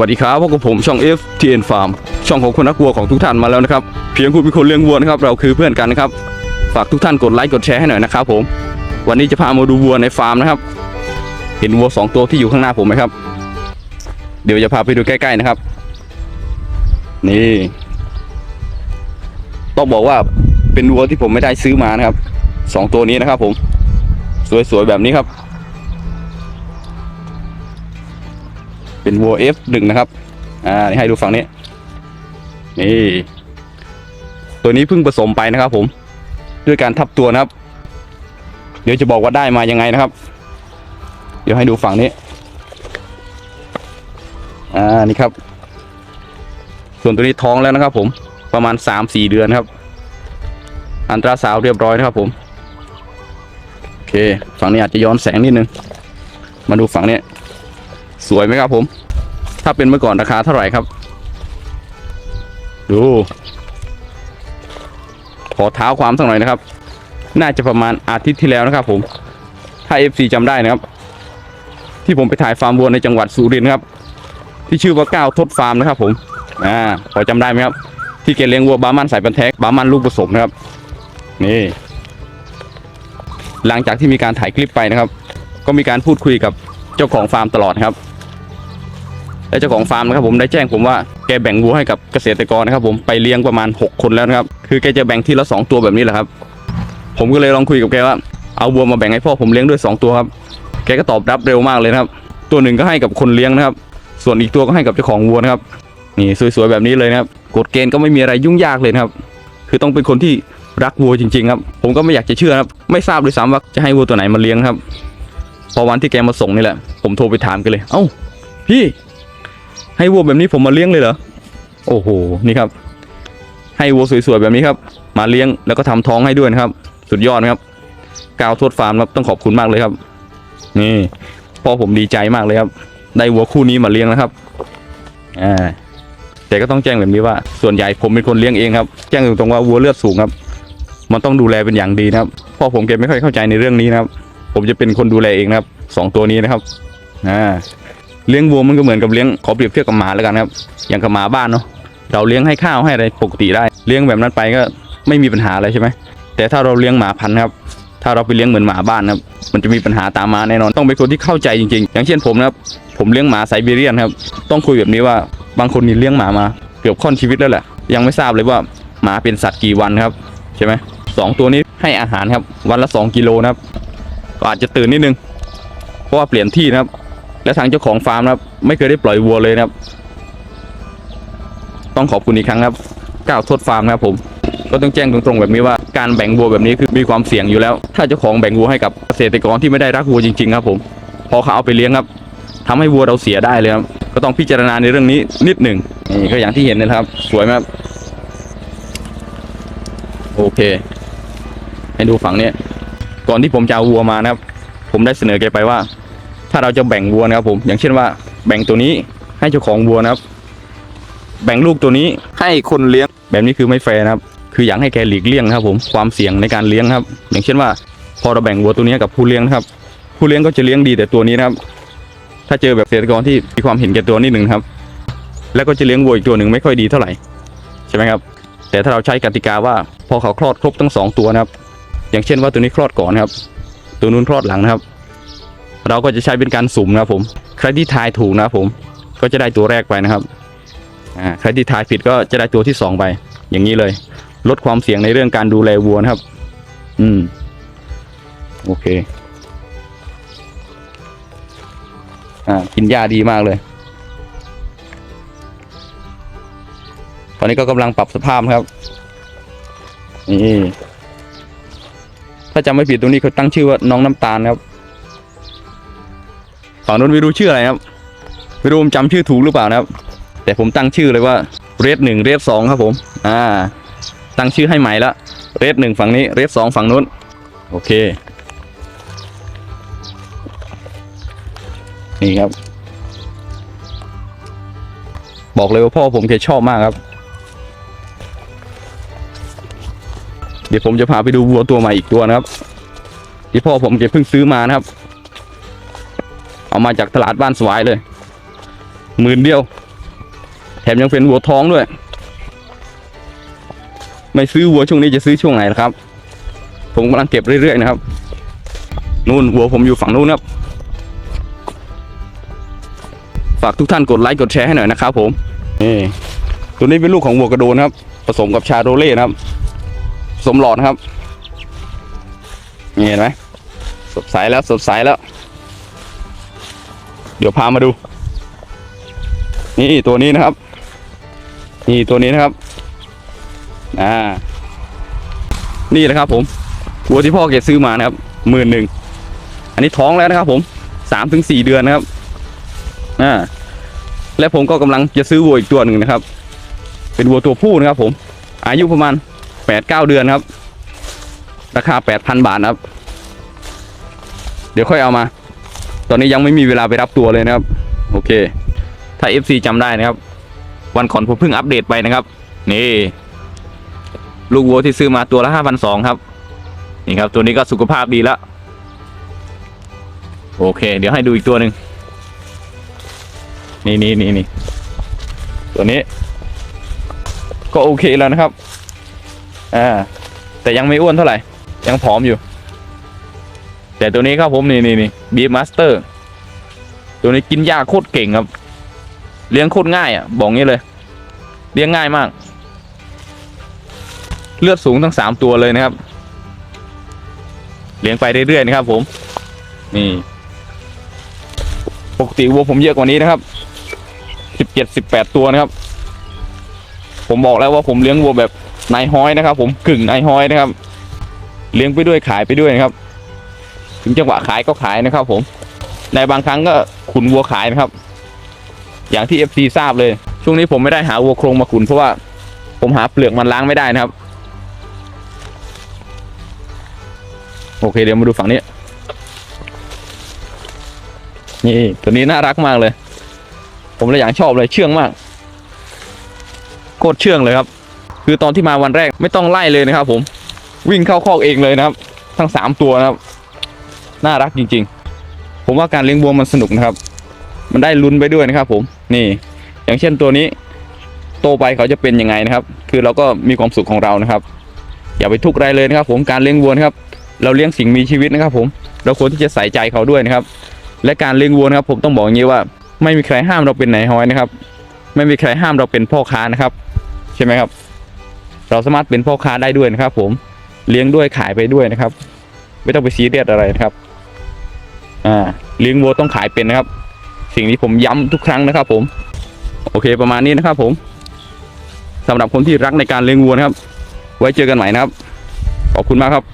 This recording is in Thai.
วัสดีครับพบกับผมช่อง FTN Farm ช่องของคนนักวัวของทุกท่านมาแล้วนะครับ เพียงคุณเป็นคนเลี้ยงวัวนะครับเราคือเพื่อนกันนะครับ ฝากทุกท่านกดไลค์กดแชร์ให้หน่อยนะครับ ผม วันนี้จะพามาดูวัวในฟาร์มนะครับ เห็นวัวสองตัวที่อยู่ข้างหน้าผมไหมครับ เดี๋ยวจะพาไปดูใกล้ๆนะครับ นี่ ต้องบอกว่าเป็นวัวที่ผมไม่ได้ซื้อมานะครับสองตัวนี้นะครับ ผม สวยๆแบบนี้ครับ เป็นวัว F1 นะครับ อ่านี่ให้ดูฝั่งนี้ นี่ ตัวนี้เพิ่งผสมไปนะครับ ผม ด้วยการทับตัวนะครับ เดี๋ยวจะบอกว่าได้มายังไงนะครับ เดี๋ยวให้ดูฝั่งนี้ อ่านี่ครับ ส่วนตัวนี้ท้องแล้วนะครับ ผม ประมาณสามสี่เดือนครับ อันตราสาวเรียบร้อยนะครับ ผม โอเค ฝั่งนี้อาจจะย้อนแสงนิดนึง มาดูฝั่งนี้ สวยไหมครับผม ถ้าเป็นเมื่อก่อนราคาเท่าไหร่ครับ ดู ขอเท้าความสักหน่อยนะครับ น่าจะประมาณอาทิตย์ที่แล้วนะครับ ผม ถ้า FC จำได้นะครับ ที่ผมไปถ่ายฟาร์มวัวในจังหวัดสุรินทร์ครับ ที่ชื่อว่าก้าวทศฟาร์มนะครับ ผม อ่า พอจำได้ไหมครับ ที่แกเลี้ยงวัวบามันสายพันแท้บามันลูกผสมนะครับ นี่หลังจากที่มีการถ่ายคลิปไปนะครับ ก็มีการพูดคุยกับเจ้าของฟาร์มตลอดครับ และเจ้าของฟาร์มนะครับผมได้แจ้งผมว่าแกแบ่งวัวให้กับเกษตรกรนะครับผมไปเลี้ยงประมาณ 6 คนแล้วนะครับคือแกจะแบ่งทีละสองตัวแบบนี้แหละครับ ผมก็เลยลองคุยกับแกว่าเอาวัวมาแบ่งให้พ่อผมเลี้ยงด้วย 2 ตัวครับแกก็ตอบรับเร็วมากเลยนะครับ ตัวหนึ่งก็ให้กับคนเลี้ยงนะครับ ส่วนอีกตัวก็ให้กับเจ้าของวัวนะครับนี่สวยๆแบบนี้เลยนะครับกฎเกณฑ์ก็ไม่มีอะไรยุ่งยากเลยครับ คือต้องเป็นคนที่รักวัวจริงๆครับ ผมก็ไม่อยากจะเชื่อนะครับ ไม่ทราบด้วยซ้ำว่าจะให้วัวตัวไหนมาเลี้ยงครับ พอวันที่แกมาส่งนี่แหละ ผมโทรไปถามกันเลย เอ้า พี่ ให้วัวแบบนี้ผมมาเลี้ยงเลยเหรอโอ้โหนี่ครับ ให้วัวสวยๆแบบนี้ครับ มาเลี้ยงแล้วก็ทำท้องให้ด้วยนะครับ สุดยอดครับกาวทษฟาร์มครับต้องขอบคุณมากเลยครับ นี่พ่อผมดีใจมากเลยครับ ได้วัวคู่นี้มาเลี้ยงนะครับอ่าแต่ก็ต้องแจ้งแบบนี้ว่า ส่วนใหญ่ผมเป็นคนเลี้ยงเองครับ แจ้งตรงๆว่าวัวเลือดสูงครับ มันต้องดูแลเป็นอย่างดีนะครับพ่อผมแกไม่ค่อยเข้าใจในเรื่องนี้นะครับ ผมจะเป็นคนดูแลเองนะครับสองตัวนี้นะครับอ่า เลี้ยงวัวมันก็เหมือนกับเลี้ยงขอเปรียบเทียบกับหมาแล้วกันครับ อย่างกับหมาบ้านเนาะเราเลี้ยงให้ข้าวให้อะไรปกติได้ เลี้ยงแบบนั้นไปก็ไม่มีปัญหาอะไรใช่ไหมแต่ถ้าเราเลี้ยงหมาพันธุ์ครับ ถ้าเราไปเลี้ยงเหมือนหมาบ้านครับมันจะมีปัญหาตามมาแน่นอนต้องเป็นคนที่เข้าใจจริงๆ อย่างเช่นผมนะครับผมเลี้ยงหมาไซบีเรียนครับต้องคุยแบบนี้ว่าบางคนนี่เลี้ยงหมามาเกือบค่อนชีวิตแล้วแหละ ยังไม่ทราบเลยว่าหมาเป็นสัตว์กี่วันครับใช่ไหมสองตัวนี้ให้อาหารครับวันละสองกิโลนะครับก็อาจจะตื่นนิดนึงเพราะว่าเปลี่ยนที่นะครับ และทางเจ้าของฟาร์มนะครับ ไม่เคยได้ปล่อยวัวเลยนะครับ ต้องขอบคุณอีกครั้งครับก้าวโทษฟาร์มนะครับผมก็ต้องแจ้งตรงๆแบบนี้ว่าการแบ่งวัวแบบนี้คือมีความเสี่ยงอยู่แล้ว ถ้าเจ้าของแบ่งวัวให้กับเกษตรกรที่ไม่ได้รักวัวจริงๆครับผม พอเขาเอาไปเลี้ยงครับทำให้วัวเราเสียได้เลยครับ ก็ต้องพิจารณาในเรื่องนี้นิดหนึ่งนี่ก็อย่างที่เห็นนะครับ สวยไหมครับโอเค ให้ดูฝั่งนี้ ก่อนที่ผมจะเอาวัวมานะครับ ผมได้เสนอแกไปว่า ถ้าเราจะแบ่งวัวนะครับผม อย่างเช่นว่า แบ่งตัวนี้ให้เจ้าของวัวนะครับ แบ่งลูกตัวนี้ให้คนเลี้ยงแบบนี้คือไม่แฟร์นะครับ คืออยากให้แกหลีกเลี่ยงนะครับ ผมความเสี่ยงในการเลี้ยงครับ อย่างเช่นว่า พอเราแบ่งวัวตัวนี้กับผู้เลี้ยงนะครับ ผู้เลี้ยงก็จะเลี้ยงดีแต่ตัวนี้นะครับ ถ้าเจอแบบเกษตรกรที่มีความเห็นแก่ตัวนิดหนึ่งครับ แล้วก็จะเลี้ยงวัวอีกตัวหนึ่งไม่ค่อยดีเท่าไหร่ใช่ไหมครับ แต่ถ้าเราใช้กติกาว่า พอเขาคลอดครบทั้งสองตัวนะครับ อย่างเช่นว่าตัวนี้คลอดก่อนนะครับ ตัวนู้นคลอดหลังนะครับ เราก็จะใช้เป็นการสุ่มนะครับผม ใครที่ทายถูกนะครับผม ก็จะได้ตัวแรกไปนะครับอ่าใครที่ทายผิดก็จะได้ตัวที่สองไป อย่างนี้เลย ลดความเสี่ยงในเรื่องการดูแลวัวนะครับ อืม โอเค อ่า กินหญ้าดีมากเลย ตอนนี้ก็กำลังปรับสภาพนะครับ นี่ถ้าจำไม่ผิดตรงนี้เขาตั้งชื่อว่าน้องน้ำตาลครับ ฝั่งนู้นไม่รู้ชื่ออะไรครับไม่รู้ผมจำชื่อถูกหรือเปล่านะครับ แต่ผมตั้งชื่อเลยว่าเรดหนึ่งเรดสองครับผม อ่า ตั้งชื่อให้ใหม่ละเรดหนึ่งฝั่งนี้เรดสองฝั่งนู้น โอเค นี่ครับ บอกเลยว่าพ่อผมแกชอบมากครับ เดี๋ยวผมจะพาไปดูวัวตัวใหม่อีกตัวนะครับที่พ่อผมแกเพิ่งซื้อมานะครับ เอามาจากตลาดบ้านสวายเลยหมื่นเดียว แถมยังเป็นวัวท้องด้วย ไม่ซื้อวัวช่วงนี้จะซื้อช่วงไหนล่ะครับ ผมกำลังเก็บเรื่อยๆนะครับ นู่นวัวผมอยู่ฝั่งนู้นครับ ฝากทุกท่านกดไลค์กดแชร์ให้หน่อยนะครับผมนี่ตัวนี้เป็นลูกของวัวกระโดนครับ ผสมกับชาโรเล่นะครับผสมหลอดครับนี่เห็นไหมสดใสแล้วสดใสแล้ว เดี๋ยวพามาดู นี่ตัวนี้นะครับ นี่ตัวนี้นะครับอ่านี่แหละครับ ผมวัวที่พ่อแกซื้อมานะครับหมื่นหนึ่งอันนี้ท้องแล้วนะครับ ผมสามถึงสี่เดือนนะครับอ่าและผมก็กำลังจะซื้อวัวอีกตัวหนึ่งนะครับ เป็นวัวตัวผู้นะครับ ผม อายุประมาณแปดเก้าเดือนครับ ราคาแปดพันบาทนะครับ เดี๋ยวค่อยเอามา ตอนนี้ยังไม่มีเวลาไปรับตัวเลยนะครับ โอเค ถ้า FC จำได้นะครับ วันก่อนผมเพิ่งอัปเดตไปนะครับ นี่ ลูกวัวที่ซื้อมาตัวละห้าพันสองครับ นี่ครับ ตัวนี้ก็สุขภาพดีแล้วโอเค เดี๋ยวให้ดูอีกตัวหนึ่งนี่นี่นี่นี่ตัวนี้ ก็โอเคแล้วนะครับ อ่า แต่ยังไม่อ้วนเท่าไหร่ ยังผอมอยู่ แต่ตัวนี้ครับผมนี่นี่นี่บีมาสเตอร์ตัวนี้กินหญ้าโคตรเก่งครับ เลี้ยงโคตรง่ายอะ บอกงี้เลย เลี้ยงง่ายมาก เลือดสูงทั้งสามตัวเลยนะครับ เลี้ยงไปเรื่อยๆนะครับ ผม นี่ปกติวัวผมเยอะกว่านี้นะครับสิบเจ็ดสิบแปดตัวนะครับ ผมบอกแล้วว่าผมเลี้ยงวัวแบบนายห้อยนะครับ ผมกึ่งนายห้อยนะครับ เลี้ยงไปด้วยขายไปด้วยนะครับ ถึงจังหวะขายก็ขายนะครับ ผม ในบางครั้งก็ขุนวัวขายนะครับ อย่างที่ FC ทราบเลย ช่วงนี้ผมไม่ได้หาวัวโครงมาขุนเพราะว่า ผมหาเปลือกมันล้างไม่ได้นะครับ โอเคเดี๋ยวมาดูฝั่งนี้ นี่ตัวนี้น่ารักมากเลย ผมเลยอย่างชอบเลยเชื่องมากโคตรเชื่องเลยครับ คือตอนที่มาวันแรกไม่ต้องไล่เลยนะครับ ผมวิ่งเข้าคอกเองเลยนะครับ ทั้งสามตัวนะครับ น่ารักจริง ๆ ผมว่าการเลี้ยงวัวมันสนุกนะครับ มันได้ลุ้นไปด้วยนะครับ ผมนี่ อย่างเช่นตัวนี้ โตไปเขาจะเป็นยังไงนะครับ คือเราก็มีความสุขของเรานะครับ อย่าไปทุกข์อะไรเลยนะครับ ผมการเลี้ยงวัวนะครับ เราเลี้ยงสิ่งมีชีวิตนะครับ ผมเราควรที่จะใส่ใจเขาด้วยนะครับ และการเลี้ยงวัวนะครับ ผมต้องบอกอย่างนี้ว่า ไม่มีใครห้ามเราเป็นนายห้อยนะครับ ไม่มีใครห้ามเราเป็นพ่อค้านะครับ ใช่ไหมครับ เราสามารถเป็นพ่อค้าได้ด้วยนะครับ ผมเลี้ยงด้วยขายไปด้วยนะครับ ไม่ต้องไปซีเรียสอะไรนะครับ อ่าเลี้ยงวัวต้องขายเป็นนะครับ สิ่งที่ผมย้ำทุกครั้งนะครับ ผม โอเคประมาณนี้นะครับ ผมสำหรับคนที่รักในการเลี้ยงวัวนะครับ ไว้เจอกันใหม่นะครับ ขอบคุณมากครับ